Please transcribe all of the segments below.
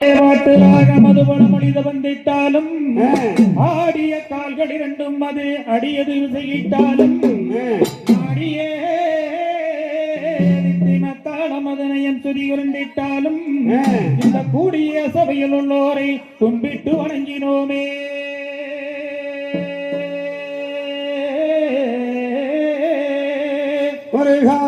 வாட்டுலாக வந்திட்டாலும் ஆடிய கால்கள் இரண்டும் அது அடியது விசையிட்டாலும் ஆடியே தினத்தாளம் அதனையன் துதி உருண்டிட்டாலும் இந்த கூடிய சபையில் உள்ளோரை கும்பிட்டு வணங்கினோமே. முருகா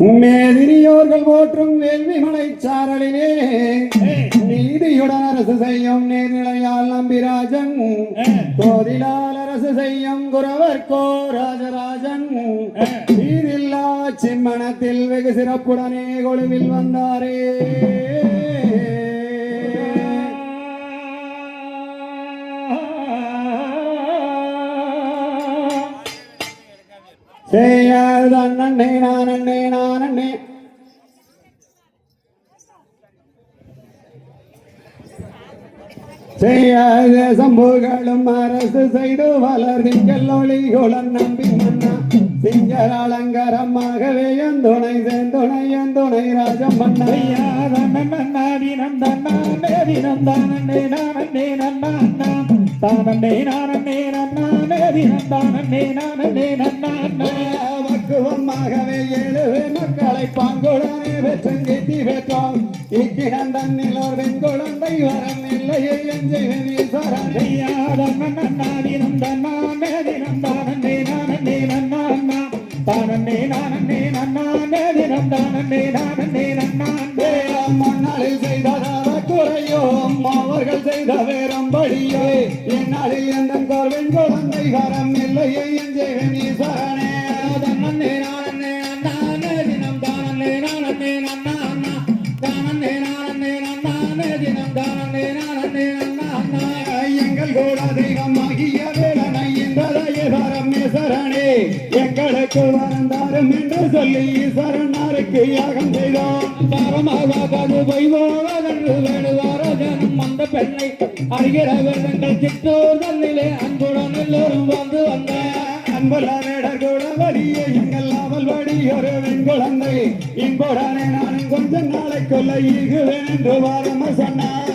மேதினியோர்கள் போற்றும் வேள்வி மலைச்சாரலிலே நீதியுடன் அரசு செய்யும் நீர்நிலையால் நம்பிராஜன். கோதிலால் அரசு செய்யும் குரவர்கோ ராஜராஜன். நீரில்லா சிம்மணத்தில் வெகு சிறப்புடனே கொழுவில் வந்தாரே. செய்யாதான் நான் அண்ணே நான் அண்ணே செய்யாத சம்புகளும் அரசு செய்து வளர் திங்கள் ஒளிகுளன் நம்பி சிங்கர் அலங்கரமாகவே செந்துணை ராஜம் நானே நன்னானே தினம் தானே நானே நன்னானா பக்குவமாகவே எழுவே மக்களை பாங்குடனே வெற்றங்கி பெற்றோம். இக்கிடந்தன்னில் ஒரு பெண் குழந்தை வரம் இல்லையே எஞ்செய்வன் ஈஸ்வரன் தினம் தன்னானே தினம் நன்னானே தினம் தானே நானே மண்ணாளில் செய்ததார குறையோம் அவர்கள் செய்த வேறம்படியோ என்னாளில் எந்த கோர்வின் குழந்தை வரம் இல்லையே எஞ்செய்வன் ஈஸ்வரனே தன்னே நானே நன்னானே தினம் தானே நானே நன்னானா தானே நானே நன்னானே தினம் தானே நானே எங்கள் கூட தெய்வமாகிய எங்களுக்கு வரந்தாரும் என்று சொல்லி ஈஸ்வரனாருக்கு யாகம் செய்தோம் பரமகாது வைவோவதன்று வேணுவார ஜனம் அந்த பெண்ணை அறிகிற வேதங்கள் சிற்றோர் தன்னிலே அன்புடன் எல்லோரும் வந்து வந்த கூட வழியே எங்கள் அவள் வழி ஒரு வெண்குழந்தை இன்புடனே கொஞ்ச நாளைக்குள்ள ஈகுவேன் என்று வாரம சொன்னார்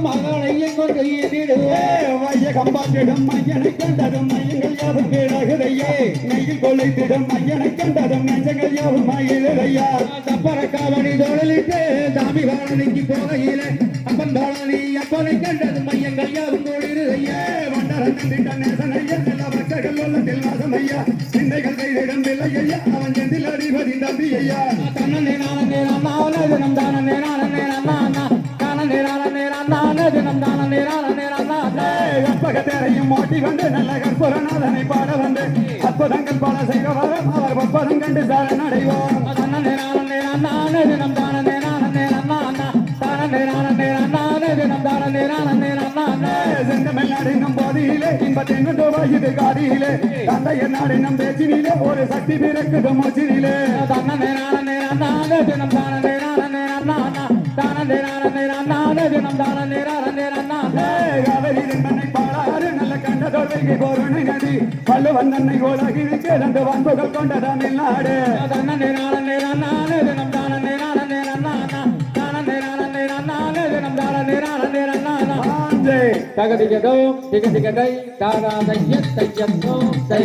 வாழ்வழியம்மா மகளையும் கொண்டு ஈட்டிடுவே மையனை கண்டதும் மையங்கள் யாவும் கிழகுதையே நெய்யில் கொலைத்திடும் மையனை கண்டதும் நெஞ்சங்கள் யாவும் மயிலையா தப்பர காவடி தோழலிட்டு தாமி வாழனைக்கு போகையில அப்பன் தோழனி அப்பனை கண்டதும் மையங்கள் யாவும் தோழிருதையே வண்டரன் கண்டிட்ட நேசனையா எல்லா பக்தர்கள் உள்ளத்தில் வாசமையா சிந்தைகள் அவன் செந்தில் அடிபதி தம்பி ஐயா தன்னே நானே தானே நானே தானே நானே நானே தினம் தானே நானே நானா கற்பகத்தேரையும் ஓட்டி வந்து நல்ல கற்புரநாதனை பாட வந்து அற்புதங்கள் பல செய்த வரம் அவர் ஒப்பதம் கண்டு சரண் அடைவோம் தன்னே நானே நானே தினம் தானே நானே நானா தானே நானே நானே தினம் தானே நானே நானா செந்தமிழ் நாடினும் போதியிலே இன்பத்தின் வயது காதியிலே தந்தையர் நாடினும் பேச்சினிலே ஒரு சக்தி பிறக்குது மூச்சினிலே தன்னே நானே நானே தினம் தானே நானே நானா தானே தினம் தானே நானே நானா காவிரி மண்ணை பாடாறு நல்ல கண்டதோர் வைகை போரணை நதி. வள்ளுவன் தன்னை உலகில் கிடந்து வன்புகள் கொண்ட தமிழ்நாடு தன்னே நானே நானே தினம் தானே நானே நானா தானே நானே நானே தினம் தானே நானா ஆஞ்சே. தகதிகதோ திகதிகதை தாராதைய தையத்தோ தை